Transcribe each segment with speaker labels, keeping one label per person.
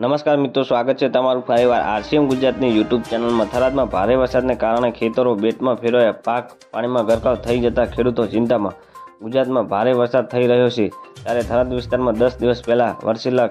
Speaker 1: નમસ્કાર મિત્રો, સ્વાગત છે તમારું ફરીવાર આરસીએમ ગુજરાતની યુટ્યુબ ચેનલમાં. થરાદમાં ભારે વરસાદને કારણે ખેતરો બેટમાં ફેરવાયા. પાક પાણીમાં ગરકાવ થઈ જતા ખેડૂતો ચિંતામાં. ગુજરાતમાં ભારે વરસાદ થઈ રહ્યો છે. ત્યારે થરાદ વિસ્તારમાં દસ દિવસ પહેલાં વરસેલા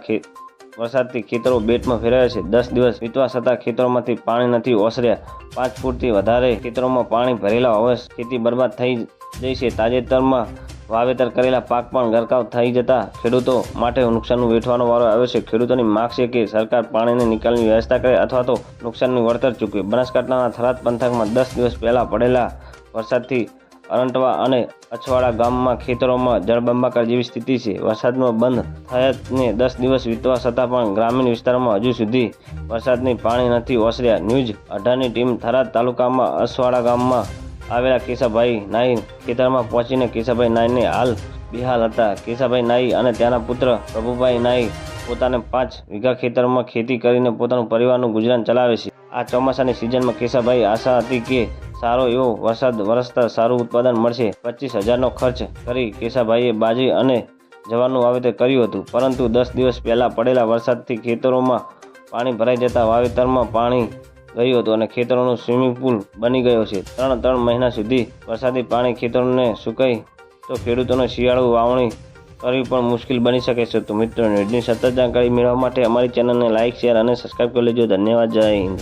Speaker 1: વરસાદથી ખેતરો બેટમાં ફેરાયા છે. દસ દિવસ વીતવા છતાં ખેતરોમાંથી પાણી નથી ઓસર્યા. પાંચ ફૂટથી વધારે ખેતરોમાં પાણી ભરેલા હોવા ખેતી બરબાદ થઈ જઈ છે. તાજેતરમાં વાવેતર કરેલા પાક પણ ગરકાવ થઈ જતા ખેડૂતો માટે નુકસાનનું વેઠવાનો વારો આવ્યો છે. ખેડૂતોની માગ છે કે સરકાર પાણીની નિકાલની વ્યવસ્થા કરે અથવા તો નુકસાનનું વળતર ચૂકવે. બનાસકાંઠાના થરાદ પંથકમાં દસ દિવસ પહેલાં પડેલા વરસાદથી અરંટવા અને અછવાડા ગામમાં ખેતરોમાં જળબંબાકાર જેવી સ્થિતિ છે. વરસાદમાં બંધ થયાને દસ દિવસ વીતવા છતાં પણ ગ્રામીણ વિસ્તારોમાં હજુ સુધી વરસાદની પાણી નથી ઓસર્યા. ન્યૂઝ અઢારની ટીમ થરાદ તાલુકામાં અછવાડા ગામમાં આવેલા કેશાભાઈ નાઈ ખેતરમાં પહોંચીને કેશાભાઈ નાઈને હાલ બિહાલ હતા. કેશાભાઈ નાઈ અને ત્યાંના પુત્ર પ્રભુભાઈ નાઈ પોતાને પાંચ વીઘા ખેતરમાં ખેતી કરીને પોતાનું પરિવારનું ગુજરાન ચલાવે છે. આ ચોમાસાની સિઝનમાં કેશાભાઈ આશા હતી કે સારો એવો વરસાદ વરસતા સારું ઉત્પાદન મળશે. પચીસ હજારનો ખર્ચ કરી કેશાભાઈએ બાજરી અને જવાનું વાવેતર કર્યું હતું. પરંતુ દસ દિવસ પહેલાં પડેલા વરસાદથી ખેતરોમાં પાણી ભરાઈ જતા વાવેતરમાં પાણી ગયું હતું અને ખેતરોનું સ્વિમિંગ પુલ બની ગયો છે. ત્રણ ત્રણ મહિના સુધી વરસાદી પાણી ખેતરોને સુકાઈ તો ખેડૂતોને શિયાળુ વાવણી કરવી પણ મુશ્કેલ બની શકે છે. તો મિત્રો, ન્યૂઝની સતત જાણકારી મેળવવા માટે અમારી ચેનલને લાઇક શેર અને સબસ્ક્રાઈબ કરી લેજો. ધન્યવાદ. જય હિન્દ.